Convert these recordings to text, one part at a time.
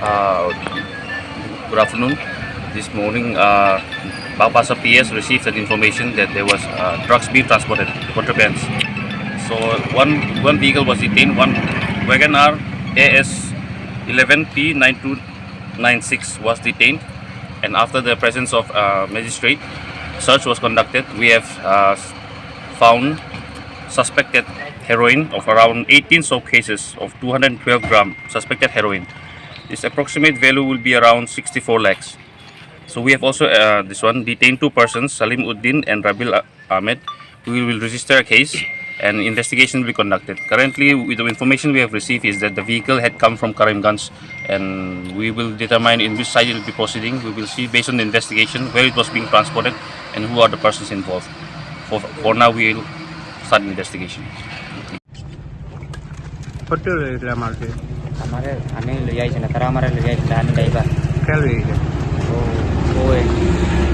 Uh, good afternoon. This morning, uh, Bagpasa PS received an information that there was uh, drugs being transported, contrabands. So one one vehicle was detained, one Wagon R AS 11P 9296 was detained, and after the presence of uh, magistrate, search was conducted. We have uh, found suspected heroin of around 18 soap cases of 212 gram suspected heroin. This approximate value will be around 64 lakhs. So we have also uh, this one detained two persons, Salim Uddin and Rabil Ah- Ahmed. We will register a case and investigation will be conducted. Currently, with the information we have received is that the vehicle had come from Karimganj and we will determine in which side it will be proceeding. We will see based on the investigation where it was being transported and who are the persons involved. For, for now, we will start investigation. আমারে আমি লই આવી না નકરા અમારે લઈ આવી છે આને ડાઈબા ક્યાં લઈ ও ઓએ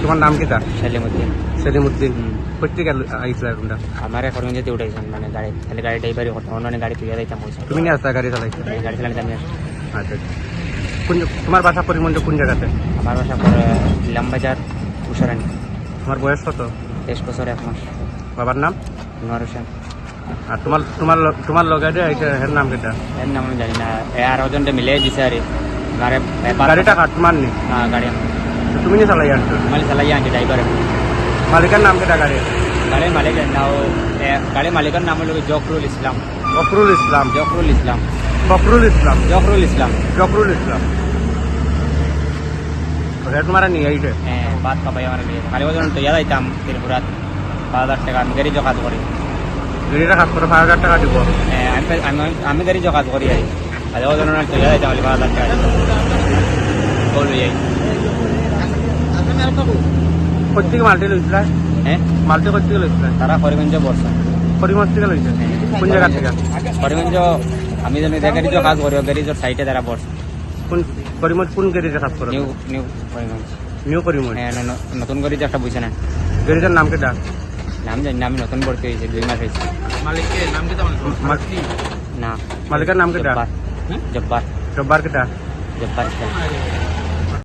তোমার নাম কি তার সেলিমউদ্দিন সেলিমউদ্দিন প্রত্যেক আইসলা রুমটা আমারে এখন যে উঠাইছেন মানে গাড়ি তাহলে গাড়ি ড্রাইভারই হতো অন্য গাড়ি তুই যাইতাম হয়েছে তুমি নিয়ে আসতা গাড়ি চালাইছো গাড়ি চালাইতে আমি আচ্ছা কোন তোমার বাসা পরিমণ্ডল কোন জায়গাতে আমার বাসা লামবাজার উষারানি তোমার বয়স কত তেইশ বছর এক মাস বাবার নাম নোয়ার আর তোমার তোমার তোমার লগে যে এইটা এর নাম কেটা এর নাম আমি জানি না। এ আর ওজনটা মিলে দিছে আর। গাড়ি গাড়িটা কাট তোমার নি? হ্যাঁ গাড়ি তুমি নিয়ে চালাই আনছো? মালিক চালাই আনছি ড্রাইভার মালিকের নাম কেটা গাড়ি? গাড়ির মালিকের নাম গাড়ির মালিকের নাম হলো জকরুল ইসলাম ফখরুল ইসলাম জকরুল ইসলাম ফখরুল ইসলাম জকরুল ইসলাম ফখরুল ইসলাম ওটা তোমার নিয়ে আইছে হ্যাঁ বাদ পাবাই আমার লিয়ে খালি ওজন তো ইয়াদ আইতাম ত্রিপুরাত পাঁচ হাজার টাকা আমি গাড়ি জকাত করি গাড়িটা কাজ করে পাঁচ হাজার টাকা দিব। আমি গাড়ি জকাত করি আর খালি ওজন তো ইয়াদ আইতাম পাঁচ হাজার টাকা বলো যাই কোথেকে মালটি লইছিলা হ্যাঁ মালটি কোথেকে লইছিলা তারা করিগঞ্জ বর্ষা পরিমল থেকে লইছে কোন জায়গা থেকে? করিগঞ্জ আমি যেন গাড়ি কাজ করি গাড়ি সাইডে তারা বর্ষা কোন পরিমল কোন গাড়িতে কাজ করো নিউ নিউ নিউ পরিমল হ্যাঁ নতুন যে একটা বুঝছে না? গাড়িটার নাম কেটা নাম জানি না আমি নতুন ভর্তি হয়েছি দুই মাস হয়েছে। মাল- না। মালিকের নাম কেটা জব্বার। জব্বার। জব্বার কেটা জব্বার